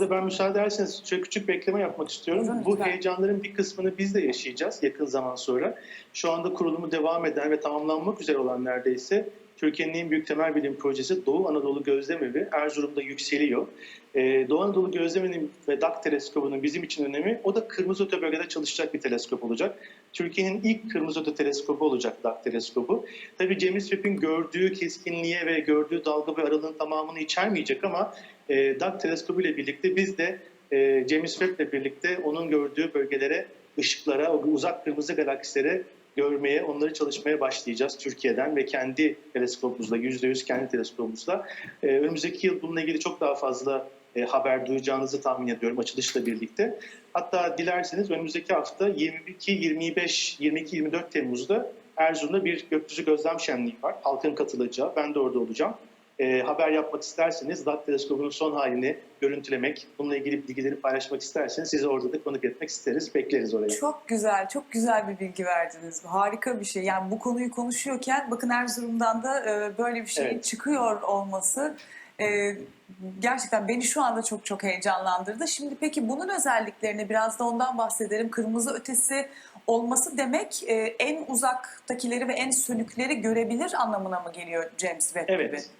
Burada ben müsaade ederseniz şöyle küçük bir ekleme yapmak istiyorum. Buyurun, Bu lütfen. heyecanların bir kısmını biz de yaşayacağız yakın zaman sonra. Şu anda kurulumu devam eden ve tamamlanmak üzere olan neredeyse Türkiye'nin en büyük temel bilim projesi Doğu Anadolu Gözlemevi Erzurum'da yükseliyor. Ee, Doğu Anadolu Gözlemevi'nin ve DAK teleskobunun bizim için önemi o da kırmızı öte bölgede çalışacak bir teleskop olacak. Türkiye'nin ilk kırmızı öte teleskobu olacak DAK teleskobu. Tabii James Webb'in gördüğü keskinliğe ve gördüğü dalga ve aralığın tamamını içermeyecek ama e, DAK teleskobu ile birlikte biz de e, James Webb ile birlikte onun gördüğü bölgelere, ışıklara, o uzak kırmızı galaksilere görmeye, onları çalışmaya başlayacağız Türkiye'den ve kendi teleskopumuzla, %100 kendi teleskopumuzla. E, önümüzdeki yıl bununla ilgili çok daha fazla e, haber duyacağınızı tahmin ediyorum açılışla birlikte. Hatta dilerseniz önümüzdeki hafta 22, 25, 22, 24 Temmuz'da Erzurum'da bir gökyüzü gözlem şenliği var. Halkın katılacağı. Ben de orada olacağım. E, haber yapmak isterseniz DAT teleskobunun son halini görüntülemek, bununla ilgili bilgileri paylaşmak isterseniz sizi orada da konuk etmek isteriz. Bekleriz oraya. Çok güzel, çok güzel bir bilgi verdiniz. Harika bir şey. Yani bu konuyu konuşuyorken bakın Erzurum'dan da e, böyle bir şeyin Evet. çıkıyor olması e, gerçekten beni şu anda çok çok heyecanlandırdı. Şimdi peki bunun özelliklerini biraz da ondan bahsedelim. Kırmızı ötesi olması demek e, en uzaktakileri ve en sönükleri görebilir anlamına mı geliyor James Webb gibi? Evet.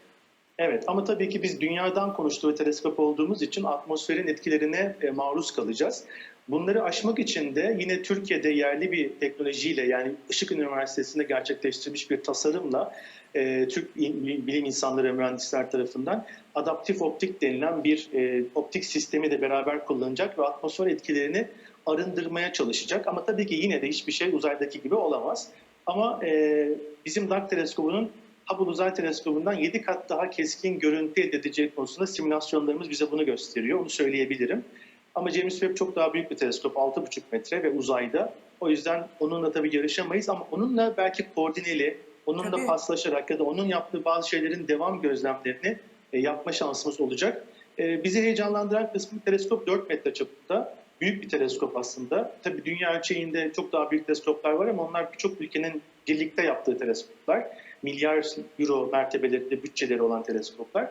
Evet ama tabii ki biz dünyadan konuştuğu teleskop olduğumuz için atmosferin etkilerine e, maruz kalacağız. Bunları aşmak için de yine Türkiye'de yerli bir teknolojiyle yani Işık Üniversitesi'nde gerçekleştirilmiş bir tasarımla e, Türk bilim insanları ve mühendisler tarafından adaptif optik denilen bir e, optik sistemi de beraber kullanacak ve atmosfer etkilerini arındırmaya çalışacak. Ama tabii ki yine de hiçbir şey uzaydaki gibi olamaz. Ama bizim DART teleskobunun Hubble Uzay Teleskobu'ndan 7 kat daha keskin görüntü elde edeceği konusunda simülasyonlarımız bize bunu gösteriyor. Onu söyleyebilirim. Ama James Webb çok daha büyük bir teleskop. 6,5 metre ve uzayda. O yüzden onunla tabii yarışamayız ama onunla belki koordineli, onunla Tabii. paslaşarak ya da onun yaptığı bazı şeylerin devam gözlemlerini e, yapma şansımız olacak. E, bizi heyecanlandıran kısmı teleskop 4 metre çapında. Büyük bir teleskop aslında. Tabii dünya ölçeğinde çok daha büyük teleskoplar var ama onlar birçok ülkenin birlikte yaptığı teleskoplar. Milyar euro mertebelerinde bütçeleri olan teleskoplar.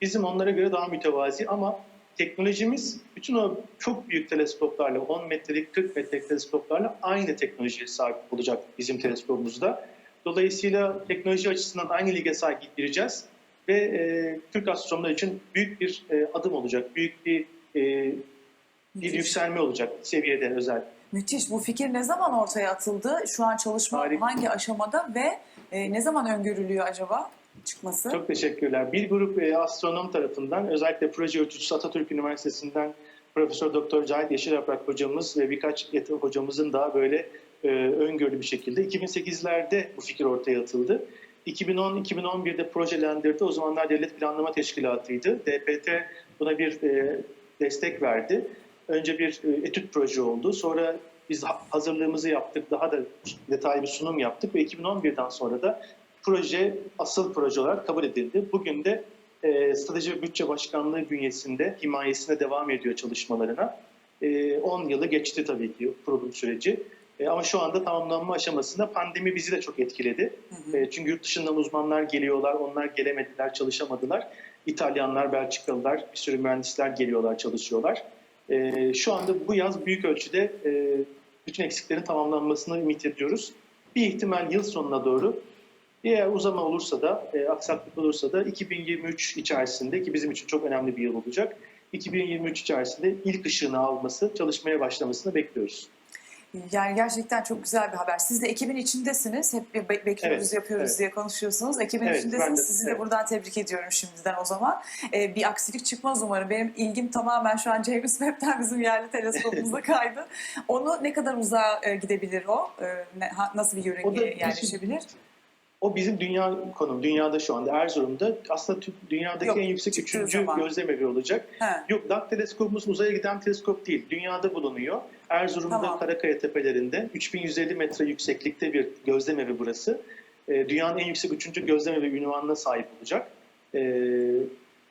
Bizim onlara göre daha mütevazi ama teknolojimiz bütün o çok büyük teleskoplarla, 10 metrelik, 40 metrelik teleskoplarla aynı teknolojiye sahip olacak bizim teleskopumuzda. Dolayısıyla teknoloji açısından aynı lige sahip gireceğiz ve e, Türk astronomlar için büyük bir e, adım olacak, büyük bir e, bir yükselme olacak seviyede özel. Müthiş. Bu fikir ne zaman ortaya atıldı? Şu an çalışma Harika. hangi aşamada ve e, ne zaman öngörülüyor acaba çıkması? Çok teşekkürler. Bir grup e, astronom tarafından özellikle proje ölçücüsü Atatürk Üniversitesi'nden Profesör Doktor Cahit Yeşilyaprak hocamız ve birkaç hocamızın daha böyle e, öngörülü bir şekilde 2008'lerde bu fikir ortaya atıldı. 2010-2011'de projelendirdi. O zamanlar Devlet Planlama Teşkilatı'ydı. DPT buna bir e, destek verdi. Önce bir e, etüt proje oldu. Sonra biz ha- hazırlığımızı yaptık. Daha da detaylı bir sunum yaptık ve 2011'den sonra da proje asıl proje olarak kabul edildi. Bugün de e, Strateji ve Bütçe Başkanlığı bünyesinde himayesine devam ediyor çalışmalarına. E, 10 yılı geçti tabii ki kurulum süreci. E, ama şu anda tamamlanma aşamasında pandemi bizi de çok etkiledi. Hı hı. E, çünkü yurt dışından uzmanlar geliyorlar, onlar gelemediler, çalışamadılar. İtalyanlar, Belçikalılar, bir sürü mühendisler geliyorlar, çalışıyorlar. E, şu anda bu yaz büyük ölçüde e, bütün eksiklerin tamamlanmasını ümit ediyoruz. Bir ihtimal yıl sonuna doğru eğer uzama olursa da, e, aksaklık olursa da 2023 içerisinde ki bizim için çok önemli bir yıl olacak. 2023 içerisinde ilk ışığını alması, çalışmaya başlamasını bekliyoruz. Yani gerçekten çok güzel bir haber. Siz de ekibin içindesiniz. Hep bir be- bekliyoruz, Evet, yapıyoruz evet. diye konuşuyorsunuz. Ekibin Evet, içindesiniz. de, Sizi de evet. buradan tebrik ediyorum şimdiden o zaman. Ee, bir aksilik çıkmaz umarım. Benim ilgim tamamen şu an James Webb'den bizim yerli teleskopumuza kaydı. Onu ne kadar uzağa e, gidebilir o? E, ne- ha- nasıl bir yörüngeye yerleşebilir? O bizim dünya konum, dünyada şu anda Erzurum'da aslında dünyadaki Yok, en yüksek üçüncü zaman. gözlemevi olacak. He. Yok, DAK teleskopumuz uzaya giden teleskop değil, dünyada bulunuyor. Erzurum'da Tamam. Karakaya tepelerinde 3150 metre yükseklikte bir gözlemevi burası. Ee, dünyanın en yüksek üçüncü gözlemevi ünvanına sahip olacak. Ee,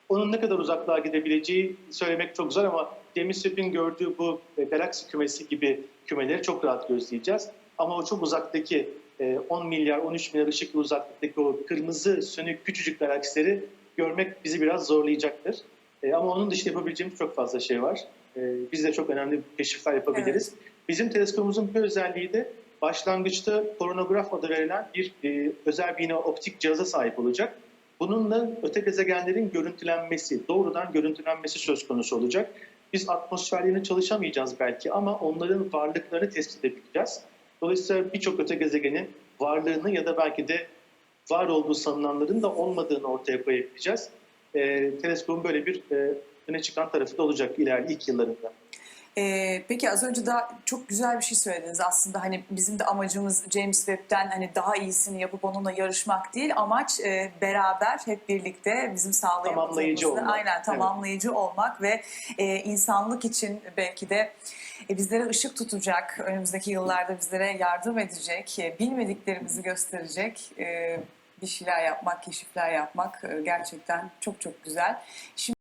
onun ne kadar uzaklığa gidebileceği söylemek çok zor ama James Webb'in gördüğü bu e, galaksi kümesi gibi kümeleri çok rahat gözleyeceğiz. Ama o çok uzaktaki e, 10 milyar, 13 milyar ışık yılı uzaklıktaki o kırmızı sönük küçücük galaksileri görmek bizi biraz zorlayacaktır. E, ama onun dışında yapabileceğimiz çok fazla şey var. E, biz de çok önemli keşifler yapabiliriz. Bizim teleskopumuzun bir özelliği de başlangıçta koronograf adı verilen bir e, özel bir optik cihaza sahip olacak. Bununla öte gezegenlerin görüntülenmesi, doğrudan görüntülenmesi söz konusu olacak. Biz atmosferlerini çalışamayacağız belki ama onların varlıklarını tespit edebileceğiz. Dolayısıyla birçok öte gezegenin varlığını ya da belki de var olduğu sanılanların da olmadığını ortaya koyabileceğiz. E, teleskopun böyle bir e, öne çıkan tarafı da olacak ileride ilk yıllarında. Ee, peki az önce daha çok güzel bir şey söylediniz aslında hani bizim de amacımız James Webb'den hani daha iyisini yapıp onunla yarışmak değil amaç e, beraber hep birlikte bizim sağlayamadığımızı Tamamlayıcı olmak. aynen tamamlayıcı olmak ve e, insanlık için belki de e, bizlere ışık tutacak önümüzdeki yıllarda bizlere yardım edecek e, bilmediklerimizi gösterecek e, bir şeyler yapmak keşifler yapmak e, gerçekten çok çok güzel. Şimdi